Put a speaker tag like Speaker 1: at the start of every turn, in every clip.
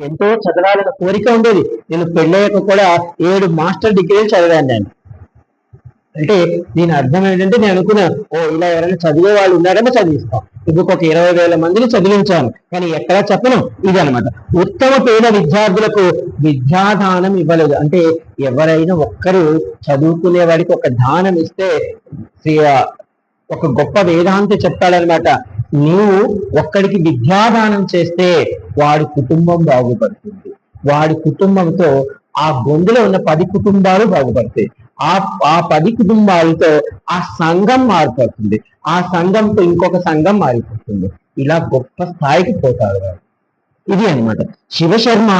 Speaker 1: ఎంతో చదవాలన్న కోరిక ఉండేది. నేను పెళ్ళయ్యాక కూడా ఏడు మాస్టర్ డిగ్రీలు చదివాను నేను. అంటే దీని అర్థం ఏంటంటే నేను అనుకున్నా ఓ ఇలా ఎవరైనా చదివే వాళ్ళు ఉన్నారని చదివిస్తాం. ఇప్పుడు ఒక ఇరవై వేల మందిని చదివించాను. కానీ ఎక్కడా చెప్పను. ఇది అనమాట. ఉత్తమ పేద విద్యార్థులకు విద్యాదానం ఇవ్వలేదు. అంటే ఎవరైనా ఒక్కరు చదువుకునే వాడికి ఒక దానం ఇస్తే ఒక గొప్ప వేదాంతి చెప్తాడనమాట. నీవు ఒక్కడికి విద్యాదానం చేస్తే వాడి కుటుంబం బాగుపడుతుంది. వాడి కుటుంబంతో ఆ గొంతులో ఉన్న పది కుటుంబాలు బాగుపడతాయి. ఆ ఆ పది కుటుంబాలతో ఆ సంఘం మారిపోతుంది. ఆ సంఘంతో ఇంకొక సంఘం మారిపోతుంది. ఇలా గొప్ప స్థాయికి పోతారు వాడు ఇది అన్నమాట. శివశర్మ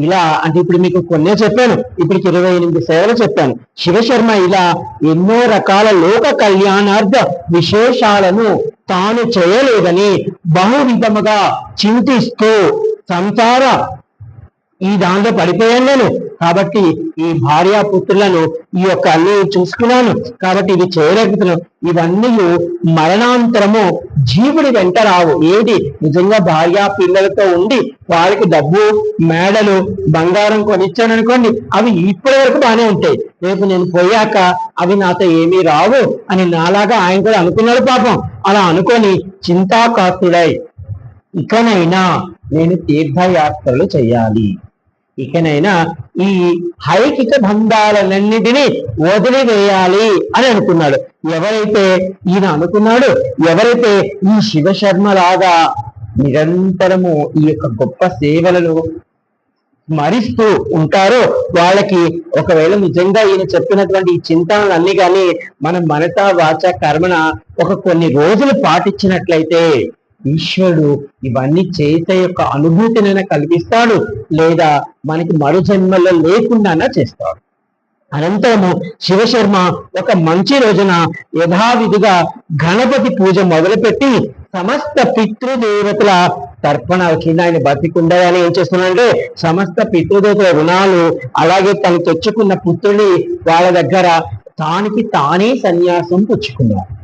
Speaker 1: ఇలా అంటే ఇప్పుడు మీకు కొన్నే చెప్పాను. ఇప్పటికి ఇరవై ఎనిమిది సేవలు చెప్పాను. శివశర్మ ఇలా ఎన్నో రకాల లోక కళ్యాణార్థ విశేషాలను తాను చేయలేదని బహువిధముగా చింతిస్తూ సంసార ఈ దాంట్లో పడిపోయాను నేను. కాబట్టి ఈ భార్య పుత్రులను ఈ యొక్క అన్ని చూసుకున్నాను. కాబట్టి ఇవి చేయలేకపోతున్నాను ఇవన్నీ మరణాంతరము జీవుడి వెంట రావు. ఏది నిజంగా భార్య పిల్లలతో ఉండి వాళ్ళకి డబ్బు మేడలు బంగారం కొనిచ్చాను అనుకోండి అవి ఇప్పటి వరకు బాగానే ఉంటాయి. రేపు నేను పోయాక అవి నాతో ఏమీ రావు అని నాలాగా ఆయన కూడా అనుకున్నాడు పాపం. అలా అనుకొని చింతాకాతుడై ఇకనైనా నేను తీర్థయాత్రలు చేయాలి. ఇకనైనా ఈ హైకిక బంధాలన్నిటినీ వదిలివేయాలి అని అనుకున్నాడు. ఎవరైతే ఈయన అనుకున్నాడు ఎవరైతే ఈ శివశర్మ లాగా నిరంతరము ఈ యొక్క గొప్ప సేవలను స్మరిస్తూ ఉంటారో వాళ్ళకి ఒకవేళ నిజంగా ఈయన చెప్పినటువంటి ఈ చింతనలు అన్ని కానీ మనం మనత వాచ కర్మన ఒక కొన్ని రోజులు పాటించినట్లయితే ఈశ్వరుడు ఇవన్నీ చేత యొక్క అనుభూతినైనా కల్పిస్తాడు లేదా మనకి మరు జన్మలో లేకుండా చేస్తాడు. అనంతరము శివశర్మ ఒక మంచి రోజున యథావిధిగా గణపతి పూజ మొదలుపెట్టి సమస్త పితృదేవతల తర్పణ కింద ఆయన బతికుండగానే ఏం చేస్తున్నాడంటే సమస్త పితృదేవతల రుణాలు అలాగే తను తెచ్చుకున్న పుత్రుడి వాళ్ళ దగ్గర తానికి తానే సన్యాసం పుచ్చుకున్నాడు.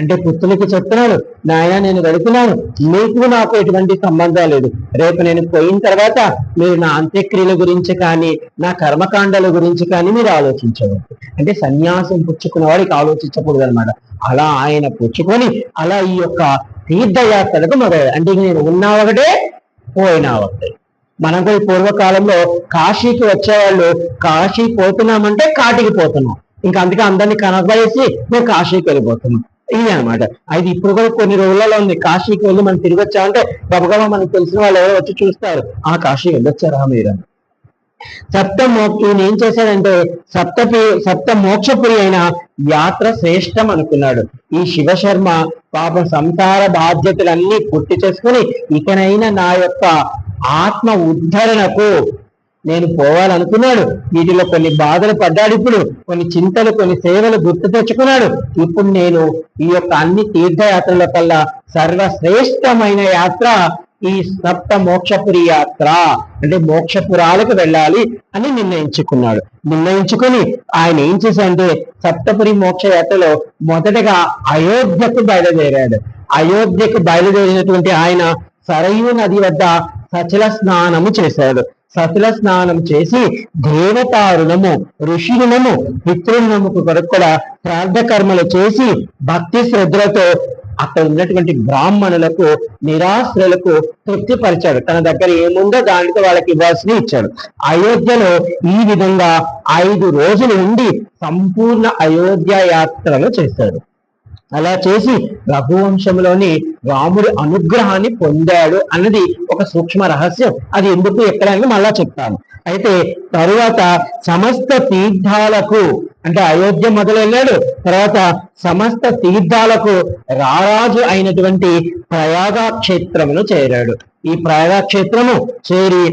Speaker 1: అంటే పుత్రులకు చెప్తున్నాడు నాయన నేను వెళుతున్నాను. మీకు నాకు ఎటువంటి సంబంధం లేదు. రేపు నేను పోయిన తర్వాత మీరు నా అంత్యక్రియల గురించి కానీ నా కర్మకాండాల గురించి కానీ మీరు ఆలోచించవద్దు. అంటే సన్యాసం పుచ్చుకున్న వాడికి ఆలోచించకూడదు అనమాట అలా ఆయన పుచ్చుకొని అలా ఈ యొక్క తీర్థయాత్రలకు మొదలయ్యాడు అంటే నేను ఉన్నా ఒకటే పోయినా ఒకటే. మనం కూడా పూర్వకాలంలో కాశీకి వచ్చేవాళ్ళు కాశీ పోతున్నామంటే కాటికి పోతున్నాం. ఇంకా అందుకే అందరినీ కనబడేసి మేము కాశీకి వెళ్ళిపోతున్నాం. ఇది అనమాట అది ఇప్పుడు కూడా కొన్ని రోజులలో ఉంది. కాశీకి వెళ్ళి మనం తిరిగి వచ్చామంటే గబగబా మనకు తెలిసిన వాళ్ళు ఎవరో వచ్చి చూస్తారు. ఆ కాశీ వెళ్ళొచ్చారా మీరు? సప్త మోక్ష ఈయన ఏం చేశాడంటే సప్తపి సప్త మోక్షపురి అయిన యాత్ర శ్రేష్టం అనుకున్నాడు. ఈ శివశర్మ పాపం సంసార బాధ్యతలన్నీ పూర్తి చేసుకుని ఇకనైనా నా యొక్క ఆత్మ ఉద్ధరణకు నేను పోవాలనుకున్నాడు. వీటిలో కొన్ని బాధలు పడ్డాడు ఇప్పుడు. కొన్ని చింతలు కొన్ని సేవలు గుర్తు తెచ్చుకున్నాడు. ఇప్పుడు నేను ఈ యొక్క అన్ని తీర్థయాత్రల కల్లా సర్వశ్రేష్టమైన యాత్ర ఈ సప్త మోక్షపురి యాత్ర. అంటే మోక్షపురాలకు వెళ్ళాలి అని నిర్ణయించుకున్నాడు. నిర్ణయించుకొని ఆయన ఏం చేశాడంటే సప్తపురి మోక్ష యాత్రలో మొదటగా అయోధ్యకు బయలుదేరాడు. అయోధ్యకు బయలుదేరినటువంటి ఆయన సరయూ నది వద్ద సచల స్నానము చేశాడు. సతుల స్నానం చేసి దేవతారుణము ఋషిరుణము పితృణముకు కొరకు కూడా ప్రార్థకర్మలు చేసి భక్తి శ్రద్ధలతో అక్కడ ఉన్నటువంటి బ్రాహ్మణులకు నిరాశ్రులకు తృప్తిపరిచాడు. తన దగ్గర ఏముందో దానితో వాళ్ళకి ఇవ్వాల్సిన ఇచ్చాడు. అయోధ్యలో ఈ విధంగా ఐదు రోజులు ఉండి సంపూర్ణ అయోధ్య యాత్రను చేశాడు. అలా చేసి రఘువంశంలోని రాముడి అనుగ్రహాన్ని పొందాడు అన్నది ఒక సూక్ష్మ రహస్యం. అది ఎందుకు ఎక్కడానికి అని మళ్ళా చెప్తాను. అయితే తరువాత సమస్త తీర్థాలకు అంటే అయోధ్య మొదలెళ్ళాడు తర్వాత సమస్త తీర్థాలకు రారాజు అయినటువంటి ప్రయాగ క్షేత్రమును చేరాడు. ఈ ప్రయాగ క్షేత్రము చేరి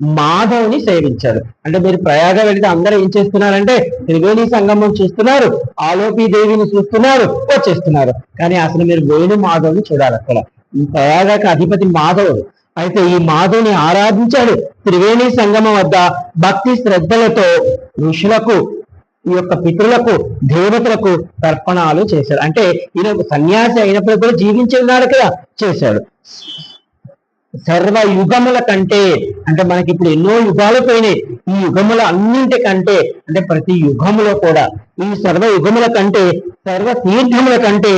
Speaker 1: మాధవ్ని సేవించారు. అంటే మీరు ప్రయాగ వెళితే అందరూ ఏం చేస్తున్నారంటే త్రివేణి సంగమం చూస్తున్నారు ఆలోపి దేవిని చూస్తున్నారు వచ్చేస్తున్నారు. కానీ అసలు మీరు వేణు మాధవ్ని చూడాలి అక్కడ. ఈ ప్రయాగకి అధిపతి మాధవుడు. అయితే ఈ మాధవుని ఆరాధించాడు త్రివేణి సంగమం వద్ద భక్తి శ్రద్ధలతో ఋషులకు ఈ యొక్క పితృలకు దేవతలకు తర్పణాలు చేశాడు. అంటే ఈయన ఒక సన్యాసి అయినప్పుడు కూడా జీవించి ఉన్నాడు కదా చేశాడు. సర్వ యుగముల కంటే అంటే మనకి ఇప్పుడు ఎన్నో యుగాలు పోయినాయి. ఈ యుగముల అన్నింటికంటే అంటే ప్రతి యుగములో కూడా ఈ సర్వ యుగముల కంటే సర్వ తీర్థముల కంటే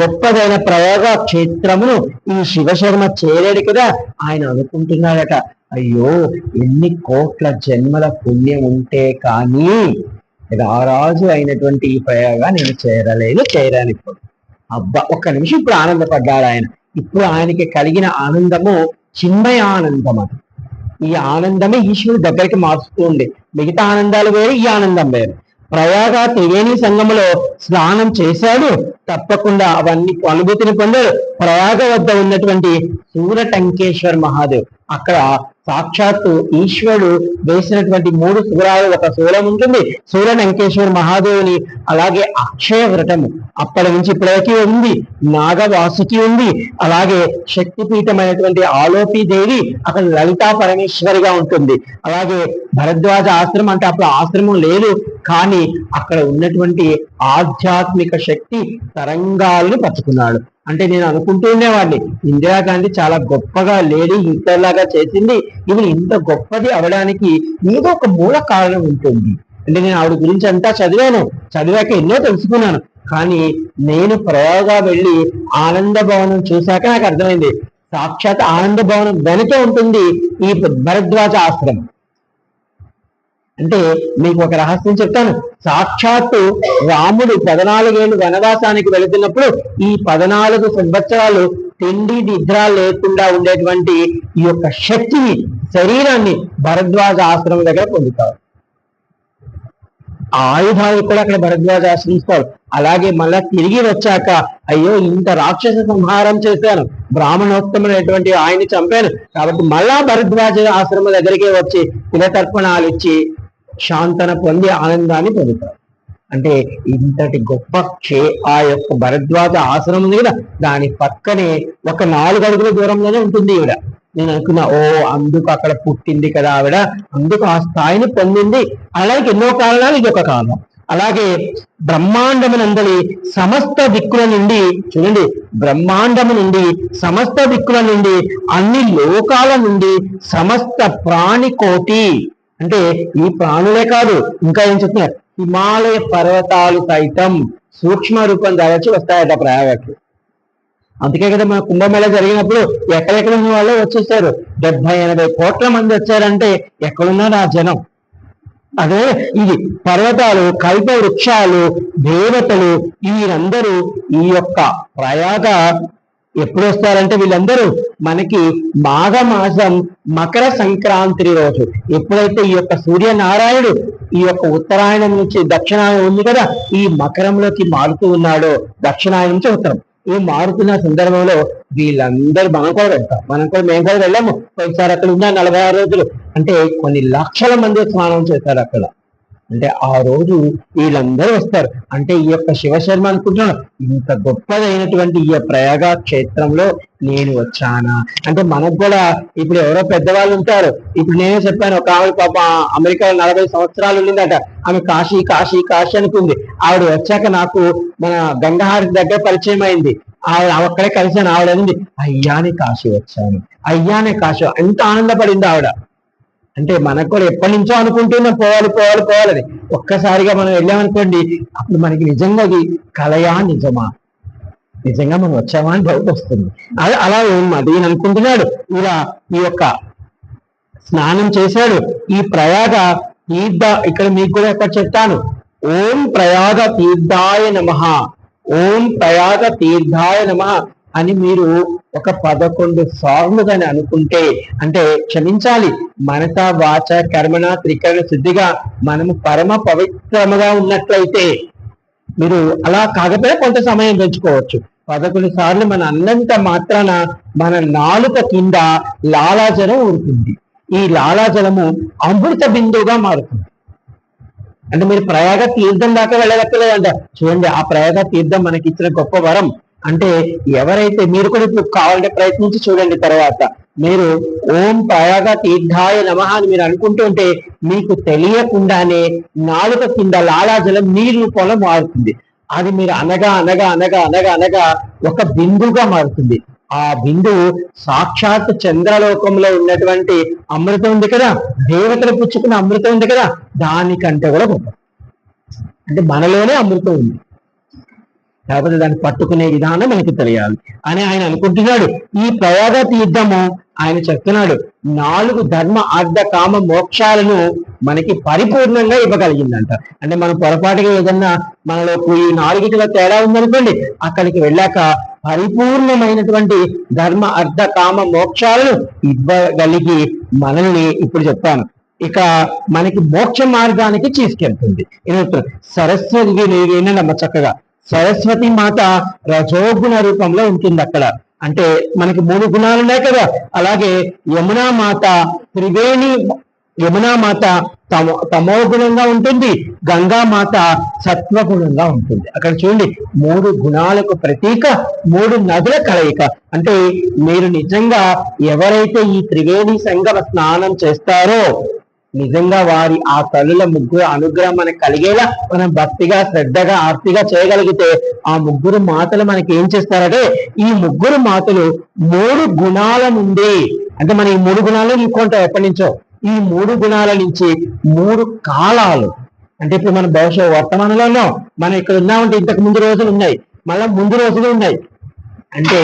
Speaker 1: గొప్పదైన ప్రయోగ క్షేత్రమును ఈ శివశర్మ చేయలేడు కదా ఆయన అనుకుంటున్నాడట అయ్యో ఎన్ని కోట్ల జన్మల పుణ్యం ఉంటే కానీ రారాజు అయినటువంటి ఈ ప్రయోగా నేను చేరలేను చేరాను ఇప్పుడు. అబ్బా ఒక్క నిమిషం ఇప్పుడు ఆనందపడ్డాడు ఆయన. ఇప్పుడు ఆయనకి కలిగిన ఆనందము చిన్మయ ఆనందం అది ఈ ఆనందమే ఈశ్వరుడు దగ్గరికి మారుస్తూ ఉంది. మిగతా ఆనందాలు వేరు ఈ ఆనందం వేరు. ప్రయాగ త్రివేణి సంఘములో స్నానం చేశాడు. తప్పకుండా అవన్నీ అనుభూతిని పొందాడు. ప్రయాగ వద్ద ఉన్నటువంటి సూరటంకేశ్వర్ మహాదేవ్. అక్కడ సాక్షాత్తు ఈశ్వరుడు వేసినటువంటి మూడు శూలాలు ఒక శూలం ఉంటుంది. సూర్య వెంకటేశ్వర మహాదేవుని అలాగే అక్షయ వ్రతము. అప్పటి నుంచి ఇప్పటివరకు ఉంది. నాగవాసుకి ఉంది. అలాగే శక్తిపీఠమైనటువంటి ఆలోపి దేవి అక్కడ లలితా పరమేశ్వరిగా ఉంటుంది. అలాగే భరద్వాజ ఆశ్రమం అంటే అప్పుడు ఆశ్రమం లేదు. కానీ అక్కడ ఉన్నటువంటి ఆధ్యాత్మిక శక్తి తరంగాలను పట్టుకున్నాడు. అంటే నేను అనుకుంటూ ఉండేవాడిని. ఇందిరాగాంధీ చాలా గొప్పగా లేడీ హిట్లర్ లాగా చేసింది. ఇవి ఇంత గొప్పది అవడానికి ఏదో ఒక మూల కారణం ఉంటుంది. అంటే నేను ఆవిడ గురించి అంతా చదివాను. చదివాక ఎన్నో తెలుసుకున్నాను. కానీ నేను ప్రయోగా వెళ్ళి ఆనంద భవనం చూశాక నాకు అర్థమైంది. సాక్షాత్ ఆనంద భవనం వెనకే ఉంటుంది ఈ భరద్వాజ ఆశ్రమం. అంటే మీకు ఒక రహస్యం చెప్తాను. సాక్షాత్తు రాముడు పదనాలుగేళ్ళు వనవాసానికి వెళుతున్నప్పుడు ఈ పదనాలుగు సంవత్సరాలు తిండి నిద్ర లేకుండా ఉండేటువంటి ఈ యొక్క శక్తిని శరీరాన్ని భరద్వాజ ఆశ్రమం దగ్గర పొందుతారు. ఆయుధాలు కూడా అక్కడ భరద్వాజ ఆశ్రమిస్తారు అలాగే మళ్ళా తిరిగి వచ్చాక అయ్యో ఇంత రాక్షస సంహారం చేశాను. బ్రాహ్మణోత్తమైనటువంటి ఆయన్ని చంపాను. కాబట్టి మళ్ళా భరద్వాజ ఆశ్రమం దగ్గరికే వచ్చి కులతర్పణాలు ఇచ్చి శాంతన పొంది ఆనందాన్ని పొందుతారు. అంటే ఇంతటి గొప్ప క్షే ఆ యొక్క భరద్వాజ ఆశ్రమం ఉంది కదా దాని పక్కనే ఒక నాలుగు అడుగుల దూరంలోనే ఉంటుంది ఈవిడ. నేను అనుకున్నా ఓ అందుకు అక్కడ పుట్టింది కదా ఆవిడ అందుకు ఆ స్థాయిని పొందింది. అలాగే ఎన్నో కారణాలు ఇది ఒక కారణం. అలాగే బ్రహ్మాండమునందలి సమస్త దిక్కుల నుండి చూడండి బ్రహ్మాండము నుండి సమస్త దిక్కుల నుండి అన్ని లోకాల నుండి సమస్త ప్రాణి కోటి అంటే ఈ ప్రాణులే కాదు ఇంకా ఏం చెప్తున్నారు? హిమాలయ పర్వతాలు సైతం సూక్ష్మ రూపం దాచి వస్తాయట ప్రయాగట్లు అందుకే కదా మన కుంభమేళ జరిగినప్పుడు ఎక్కడెక్కడ ఉన్న వాళ్ళే వచ్చేసారు డెబ్బై ఎనభై కోట్ల మంది వచ్చారంటే ఎక్కడున్నారు ఆ జనం? అదే ఇది పర్వతాలు కల్ప వృక్షాలు దేవతలు వీరందరూ ఈ యొక్క ప్రయాగ ఎప్పుడు వస్తారంటే వీళ్ళందరూ మనకి మాఘ మాసం మకర సంక్రాంతి రోజు. ఎప్పుడైతే ఈ యొక్క సూర్యనారాయణుడు ఈ యొక్క ఉత్తరాయణం నుంచి దక్షిణాయనం ఉంది కదా ఈ మకరంలోకి మారుతూ ఉన్నాడో దక్షిణాయనం నుంచి ఉత్తరం. ఈ మారుతున్న సందర్భంలో వీళ్ళందరూ మనం కూడా వెళ్తాం. మనం కూడా మేము కూడా వెళ్ళాము. ఒకసారి అక్కడ ఉన్న నలభై ఆరు రోజులు. అంటే కొన్ని లక్షల మంది స్నానం చేస్తారు అక్కడ. అంటే ఆ రోజు వీళ్ళందరూ వస్తారు. అంటే ఈ యొక్క శివశర్మ అనుకుంటున్నాను ఇంత గొప్పదైనటువంటి ఈ ప్రయాగ క్షేత్రంలో నేను వచ్చానా? అంటే మనకు కూడా ఇప్పుడు ఎవరో పెద్దవాళ్ళు ఉంటారు. ఇప్పుడు నేనే చెప్పాను ఒక ఆవిడ పాప అమెరికాలో నలభై సంవత్సరాలు ఉండిందట. ఆమె కాశీ కాశీ కాశీ అనుకుంది. ఆవిడ వచ్చాక నాకు మన గంగాహారి దగ్గర పరిచయం అయింది. ఆవిడ అక్కడే కలిసాను ఆవిడ ఉంది అయ్యానే కాశీ వచ్చాను అయ్యానే కాశీ ఎంత ఆనందపడింది ఆవిడ. అంటే మనకు కూడా ఎప్పటి నుంచో అనుకుంటున్నాం పోవాలి పోవాలి పోవాలని ఒక్కసారిగా మనం వెళ్ళామనుకోండి అప్పుడు మనకి నిజంగా అది కలయా నిజమా? నిజంగా మనం వచ్చామా అని డౌట్ వస్తుంది. అది అలా అది నేను అనుకుంటున్నాడు. ఇలా ఈ యొక్క స్నానం చేశాడు. ఈ ప్రయాగ తీర్థ ఇక్కడ మీకు కూడా ఎక్కడ చెప్తాను. ఓం ప్రయాగ తీర్థాయ నమ. ఓం ప్రయాగ తీర్థాయ నమ. అని మీరు ఒక పదకొండు సార్లు కానీ అనుకుంటే అంటే క్షమించాలి. మనస వాచ కర్మణ త్రికరణ శుద్ధిగా మనము పరమ పవిత్రముగా ఉన్నట్లయితే మీరు అలా కాకపోతే కొంత సమయం పెంచుకోవచ్చు. పదకొండు సార్లు మన అన్నంత మాత్రాన మన నాలుక కింద లాలాజలం ఉంటుంది ఈ లాలాజలము అమృత బిందువుగా మారుతుంది. అంటే మీరు ప్రయాగ తీర్థం దాకా వెళ్ళగక్కలేదంట చూడండి ఆ ప్రయాగ తీర్థం మనకి ఇచ్చిన గొప్ప వరం. అంటే ఎవరైతే మీరు కూడా ఇప్పుడు కావాలంటే ప్రయత్నించి చూడండి తర్వాత. మీరు ఓం ప్రయాగ తీర్థాయ నమ అని మీరు అనుకుంటుంటే మీకు తెలియకుండానే నాలుక కింద లాలాజలం నీరు పొలం మారుతుంది. అది మీరు అనగా అనగా అనగా అనగా అనగా ఒక బిందుగా మారుతుంది. ఆ బిందువు సాక్షాత్ చంద్రలోకంలో ఉన్నటువంటి అమృతం ఉంది కదా? దేవతలు పుచ్చుకున్న అమృతం ఉంది కదా? దానికంటే కూడా గొప్ప అంటే మనలోనే అమృతం ఉంది. లేకపోతే దాన్ని పట్టుకునే విధానం మనకి తెలియాలి. అని ఆయన అనుకుంటున్నాడు. ఈ ప్రయోగ తీర్థము ఆయన చెప్తున్నాడు. నాలుగు ధర్మ అర్ధ కామ మోక్షాలను మనకి పరిపూర్ణంగా ఇవ్వగలిగిందంట. అంటే మనం పొరపాటుగా ఏదన్నా మనలో ఈ నాలుగిటిలో తేడా ఉందనుకోండి అక్కడికి వెళ్ళాక పరిపూర్ణమైనటువంటి ధర్మ అర్ధ కామ మోక్షాలను ఇవ్వగలిగి మనల్ని ఇప్పుడు చెప్తాను. ఇక మనకి మోక్ష మార్గానికి తీసుకెళ్తుంది. సరస్వతి వినండి చక్కగా. సరస్వతి మాత రజోగుణ రూపంలో ఉంటుంది అక్కడ. అంటే మనకి మూడు గుణాలు ఉన్నాయి కదా. అలాగే యమునా మాత త్రివేణి యమునా మాత తమో తమోగుణంగా ఉంటుంది. గంగా మాత సత్వగుణంగా ఉంటుంది. అక్కడ చూడండి మూడు గుణాలకు ప్రతీక మూడు నదుల కలయిక. అంటే మీరు నిజంగా ఎవరైతే ఈ త్రివేణి సంగమ స్నానం చేస్తారో నిజంగా వారి ఆ తల్లుల ముగ్గురు అనుగ్రహం మనకు కలిగేలా మనం భక్తిగా శ్రద్ధగా ఆర్తిగా చేయగలిగితే ఆ ముగ్గురు మాతలు మనకి ఏం చేస్తారంటే ఈ ముగ్గురు మాతలు మూడు గుణాల నుండి అంటే మనం ఈ మూడు గుణాలు ఇంకొంటాం ఎప్పటి నుంచో. ఈ మూడు గుణాల నుంచి మూడు కాలాలు. అంటే ఇప్పుడు మన భవిష్యత్ వర్తమానంలో ఉన్నాం. మనం ఇక్కడ ఉన్నామంటే ఇంతకు ముందు రోజులు ఉన్నాయి. మళ్ళీ ముందు రోజులు ఉన్నాయి. అంటే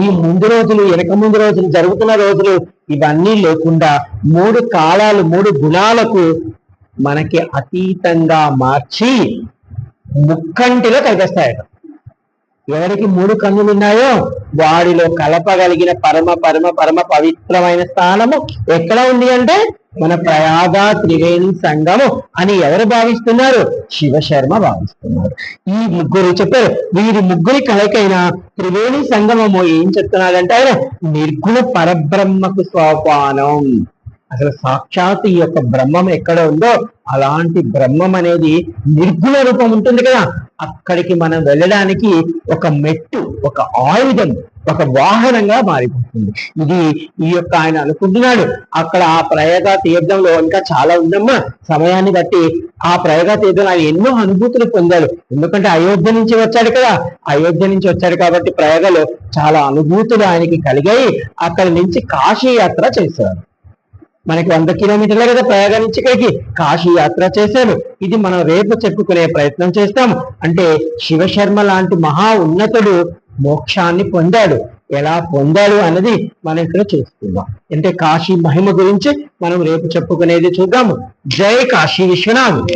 Speaker 1: ఈ ముందు రోజులు వెనక ముందు రోజులు జరుగుతున్న రోజులు ఇవన్నీ లేకుండా మూడు కాలాలు మూడు గుణాలకు మనకి అతీతంగా మార్చి ముక్కంటిలో కలిగేస్తాయట ఎవరికి మూడు కన్నులు ఉన్నాయో వాడిలో కలపగలిగిన పరమ పరమ పరమ పవిత్రమైన స్థానము ఎక్కడ ఉంది అంటే మన ప్రయాగ త్రివేణి సంఘము అని ఎవరు భావిస్తున్నారు? శివశర్మ భావిస్తున్నారు. ఈ ముగ్గురు చెప్పారు వీరి ముగ్గురి కలకైన త్రివేణి సంగమము ఏం చెప్తున్నాడంటే ఆయన నిర్గుణ పరబ్రహ్మకు సోపానం. అసలు సాక్షాత్ ఈ యొక్క బ్రహ్మం ఎక్కడ ఉందో అలాంటి బ్రహ్మం అనేది నిర్గుణ రూపం ఉంటుంది కదా. అక్కడికి మనం వెళ్ళడానికి ఒక మెట్టు ఒక ఆయుధం ఒక వాహనంగా మారిపోతుంది. ఇది ఈ యొక్క ఆయన అనుకుంటున్నాడు. అక్కడ ఆ ప్రయోగ తీర్థంలో ఇంకా చాలా ఉందమ్మా. సమయాన్ని బట్టి ఆ ప్రయోగ తీర్థంలో ఆయన ఎన్నో అనుభూతులు పొందాడు. ఎందుకంటే అయోధ్య నుంచి వచ్చాడు కదా. అయోధ్య నుంచి వచ్చాడు కాబట్టి ప్రయోగలో చాలా అనుభూతులు ఆయనకి కలిగాయి. అక్కడి నుంచి కాశీ యాత్ర చేశాడు. మనకి వంద కిలోమీటర్లే కదా ప్రయాగ నుంచి ఇక్కడికి కాశీ యాత్ర చేశారు ఇది మనం రేపు చెప్పుకునే ప్రయత్నం చేస్తాం అంటే శివశర్మ లాంటి మహా ఉన్నతుడు మోక్షాన్ని పొందాడు. ఎలా పొందాడు అన్నది మనం ఇక్కడ చూస్తున్నాం. అంటే కాశీ మహిమ గురించి మనం రేపు చెప్పుకునేది చూద్దాము. జై కాశీ విశ్వనాథ్.